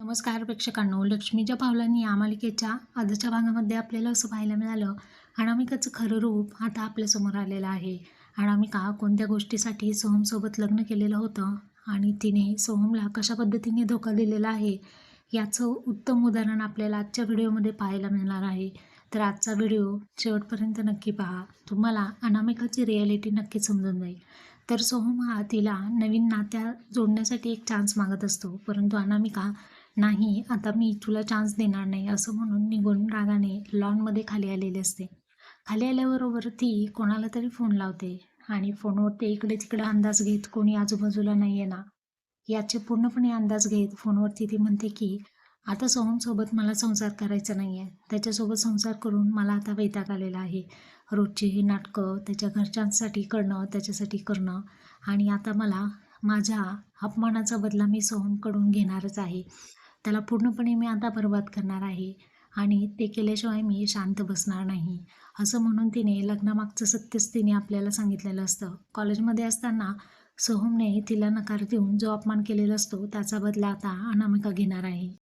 नमस्कार प्रेक्षकांनो लक्ष्मीच्या पावलांनी या मालिकेच्या आजच्या भागामध्ये आपल्याला असं पाहायला मिळालं अनामिकाचं खरं रूप आता आपल्यासमोर आलेलं आहे. अनामिका कोणत्या गोष्टीसाठी सोहमसोबत लग्न केलेलं होतं आणि तिने सोहमला कशा पद्धतीने धोका दिलेला आहे याचं उत्तम उदाहरण आपल्याला आजच्या व्हिडिओमध्ये पाहायला मिळणार आहे. तर आजचा व्हिडिओ शेवटपर्यंत नक्की पहा. तुम्हाला अनामिकाची रिॲलिटी नक्की समजून जाईल. तर सोहम हा तिला नवीन नात्या जोडण्यासाठी एक चान्स मागत असतो परंतु अनामिका नाही आता मी तुला चान्स देणार नाही असं म्हणून निघून रागाने लॉनमध्ये खाली आलेली असते. खाली आल्याबरोबर ती कोणाला तरी फोन लावते आणि फोनवर ते इकडे तिकडे अंदाज घेत कोणी आजूबाजूला नाही आहे ना. याचे पूर्णपणे अंदाज घेत फोनवरती ती म्हणते की आता सोहमसोबत मला संसार करायचा नाही आहे त्याच्यासोबत संसार करून मला आता वैताग आलेला आहे. रोजची ही नाटकं त्याच्या घरच्यांसाठी करणं त्याच्यासाठी करणं आणि आता मला माझ्या अपमानाचा बदला मी सोहमकडून घेणारच आहे. त्याला पूर्णपणे मी आता बर्बाद करणार आहे आणि ते केल्याशिवाय मी शांत बसणार नाही. असं म्हणून तिने लग्नामागचं सत्यच तिने आपल्याला सांगितलेलं असतं. कॉलेजमध्ये असताना सोहमने तिला नकार देऊन जो अपमान केलेला असतो त्याचा बदला आता अनामिका घेणार आहे.